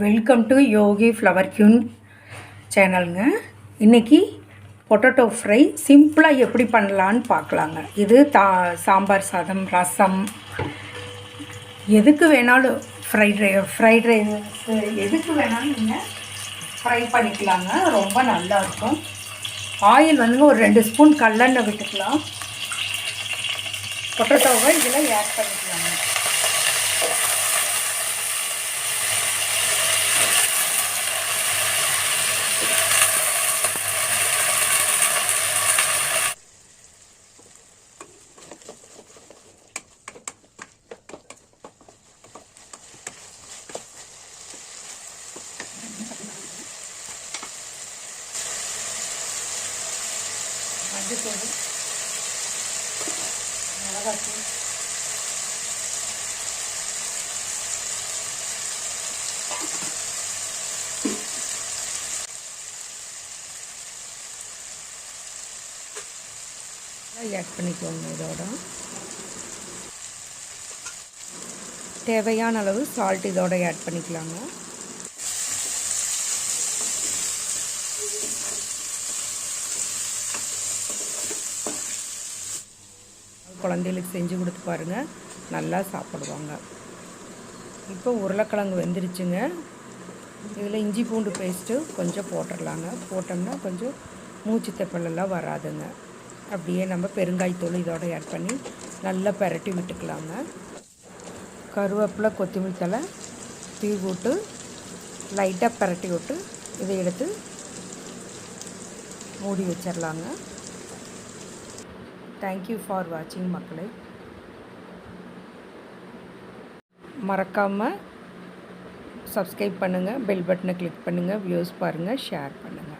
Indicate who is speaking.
Speaker 1: Welcome to Yogi flower queen சேனலுங்க இன்றைக்கி potato fry சிம்பிளாக எப்படி பண்ணலான்னு பார்க்கலாங்க. இது தா சாம்பார் சாதம் ரசம். எதுக்கு வேணாலும் ஃப்ரைட் ரை ஃப்ரைட் ரைஸ் எதுக்கு வேணாலும் நீங்கள் ஃப்ரை பண்ணிக்கலாங்க. ரொம்ப நல்லாயிருக்கும் ஆயில் வந்து ஒரு ரெண்டு ஸ்பூன் கல்லெண்ணெய் விட்டுக்கலாம். பொட்டேட்டோவை இதில் ஆட் பண்ணிக்கலாங்க. மஞ்சத்தூள் மிளகாத்தூள். ஆட் பண்ணிக்கோங்க இதோட. தேவையான அளவு சால்ட் இதோட ஆட் பண்ணிக்கலாங்க. குழந்தைகளுக்கு செஞ்சு கொடுத்து பாருங்கள் நல்லா சாப்பிடுவாங்க. இப்போ உருளைக்கிழங்கு வெந்துருச்சுங்க. இதில் இஞ்சி பூண்டு பேஸ்ட்டு கொஞ்சம் போட்டுடலாங்க. போட்டோம்னா கொஞ்சம் மூச்சு தெப்பலெல்லாம் வராதுங்க. அப்படியே நம்ம பெருங்காய்த்தூள் இதோட ஆட் பண்ணி நல்லா பரட்டி விட்டுக்கலாங்க. கருவேப்பிலை கொத்தமல்லி தலை தீ விட்டு லைட்டாக பரட்டி விட்டு இதை எடுத்து மூடி வச்சிடலாங்க. தேங்க்யூ ஃபார் வாட்சிங் மக்களை. மறக்காமல் சப்ஸ்கிரைப் பண்ணுங்கள் பெல் பட்டனை கிளிக் பண்ணுங்கள் வியூஸ் பாருங்கள் ஷேர் பண்ணுங்கள்